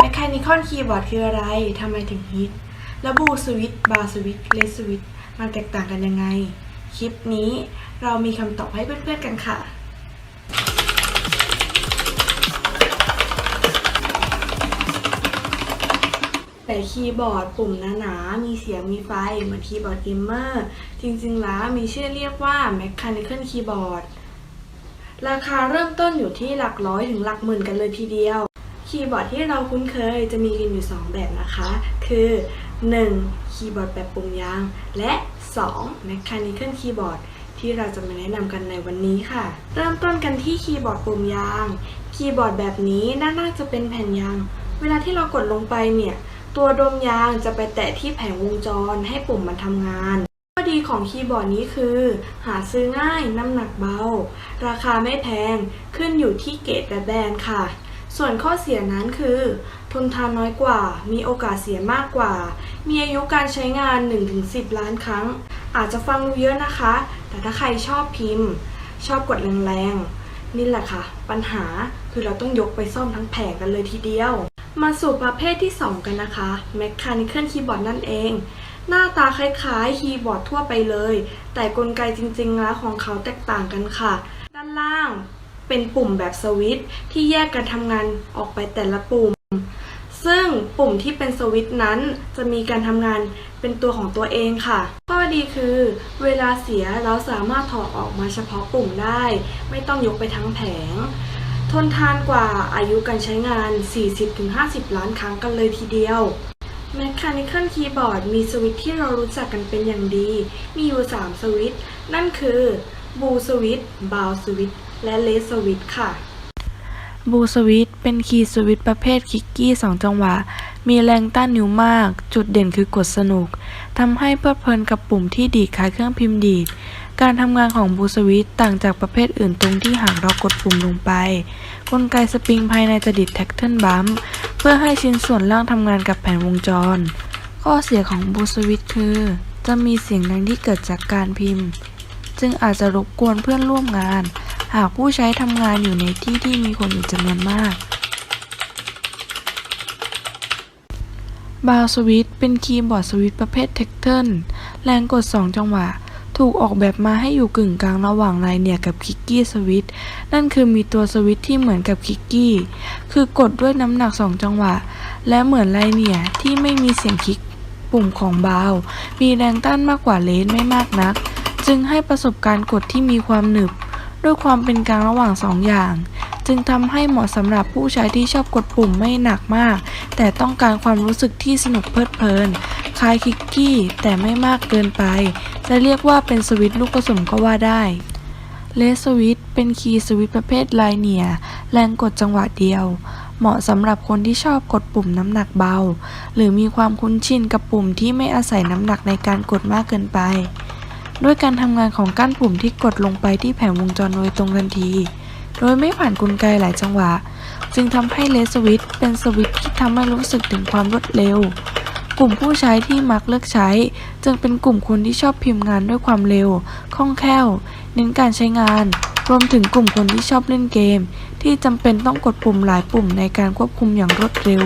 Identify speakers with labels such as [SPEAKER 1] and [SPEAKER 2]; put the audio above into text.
[SPEAKER 1] Mechanical Keyboard คืออะไรทำไมถึงฮิตแล้วบูสวิตบาร์สวิตเลสวิตมันแตกต่างกันยังไง คลิปนี้เรามีคำตอบให้เพื่อนๆกันค่ะ แต่คีย์บอร์ดปุ่มหนาๆ มีเสียงมีไฟ เหมือนคีย์บอร์ดเกมเมอร์ จริงๆ แล้วมีชื่อเรียกว่า Mechanical Keyboard ราคาเริ่มต้นอยู่ที่หลักร้อยถึงหลักหมื่นกันเลยทีเดียว คีย์บอร์ดที่เราคุ้นเคยจะมีกันอยู่ 2 แบบนะคะ คือ 1. คีย์บอร์ดแบบปุ่มยาง และ 2. Mechanical Keyboard ที่เราจะมาแนะนำกันในวันนี้ค่ะ เริ่มต้นกันที่คีย์บอร์ดปุ่มยาง คีย์บอร์ดแบบนี้น่าจะเป็นแผ่นยาง เวลาที่เรากดลงไปเนี่ย ตัวดมยางจะไปแตะที่แผงวงจรให้ปุ่มมันทำงานข้อดีของคีย์บอร์ดนี้คือ หาซื้อง่ายน้ำหนักเบา ราคาไม่แพงขึ้นอยู่ที่เกรดและแบรนด์ค่ะ ส่วนข้อเสียนั้นคือ ทนทานน้อยกว่า มีโอกาสเสียมากกว่า มีอายุการใช้งาน 1-10 ล้านครั้ง อาจจะฟังดูเยอะนะคะ แต่ถ้าใครชอบพิมพ์ ชอบกดแรงๆ นี่แหละค่ะ ปัญหาคือเราต้องยกไปซ่อมทั้งแผงกันเลยทีเดียว มาสู่ประเภทที่ 2 กันนะคะ Mechanical Keyboard นั่นเอง หน้าตาคล้ายๆ คีย์บอร์ดทั่วไปเลย แต่กลไกจริงๆแล้วของเขาแตกต่างกันค่ะ ด้านล่าง เป็นปุ่มแบบสวิตช์ที่แยกกันทำงานออกไปแต่ละปุ่ม ซึ่งปุ่มที่เป็นสวิตช์นั้นจะมีการทำงานเป็นตัวของตัวเองค่ะ ข้อดีคือเวลาเสียเราสามารถถอดออกมาเฉพาะปุ่มได้ ไม่ต้องยกไปทั้งแผง ทนทานกว่าอายุการใช้งาน 40-50 ล้านครั้งกันเลยทีเดียว Mechanical Keyboard มีสวิตช์ที่เรารู้จักกันเป็นอย่างดี มีอยู่ 3 สวิตช์ นั่นคือ Blue Switch Bound Switch และ Red Switch ค่ะ
[SPEAKER 2] บูสวิตเป็นคีย์สวิตประเภทคิกกี้สองจังหวะ มีแรงต้านนิ้วมาก จุดเด่นคือกดสนุก ทำให้เพลิดเพลินกับปุ่มที่ดีดคล้ายเครื่องพิมพ์ดีด การทำงานของบูสวิตต่างจากประเภทอื่นตรงที่หากเรากดปุ่มลงไป กลไกสปริงภายในจะดิดแท็กเทิลบัมเพื่อให้ชิ้นส่วนล่างทำงานกับแผงวงจร ข้อเสียของบูสวิตคือ จะมีเสียงดังที่เกิดจากการพิมพ์ จึงอาจจะรบกวนเพื่อนร่วมงาน หากผู้ใช้ทำงานอยู่ในที่ที่มีคนอยู่จำนวนมาก บาวสวิตเป็นคีย์บอร์ดสวิตประเภทเทคเทิลแรงกด 2 จังหวะ ถูกออกแบบมาให้อยู่กึ่งกลางระหว่างไลเนียกับคิกกี้สวิตนั่นคือมีตัวสวิตที่เหมือนกับคิกกี้ คือกดด้วยน้ำหนัก 2 จังหวะ และเหมือนไลเนียที่ไม่มีเสียงคลิกปุ่มของบาว มีแรงต้านมากกว่าเลนไม่มากนัก จึงให้ประสบการณ์กดที่มีความหนึบ ด้วยความเป็นกลางระหว่างสองอย่าง จึงทำให้เหมาะสำหรับผู้ใช้ที่ชอบกดปุ่มไม่หนักมาก แต่ต้องการความรู้สึกที่สนุกเพลิดเพลิน คล้ายคิกกี้แต่ไม่มากเกินไป จะเรียกว่าเป็นสวิตช์ลูกผสมก็ว่าได้เลสสวิตเป็นคีย์สวิตช์ประเภทไลเนียแรงกดจังหวะเดียว เหมาะสำหรับคนที่ชอบกดปุ่มน้ำหนักเบา หรือมีความคุ้นชินกับปุ่มที่ไม่อาศัยน้ำหนักในการกดมากเกินไป ด้วยการทำงานของก้านปุ่มที่กดลงไปที่แผงวงจรโดยตรงทันที โดยไม่ผ่านกลไกหลายจังหวะ จึงทำให้เลสสวิตเป็นสวิตที่ทำให้รู้สึกถึงความรวดเร็ว กลุ่มผู้ใช้ที่มักเลือกใช้ จึงเป็นกลุ่มคนที่ชอบพิมพ์งานด้วยความเร็ว คล่องแคล่ว เน้นการใช้งาน รวมถึงกลุ่มคนที่ชอบเล่นเกม ที่จำเป็นต้องกดปุ่มหลายปุ่มในการควบคุมอย่างรวดเร็ว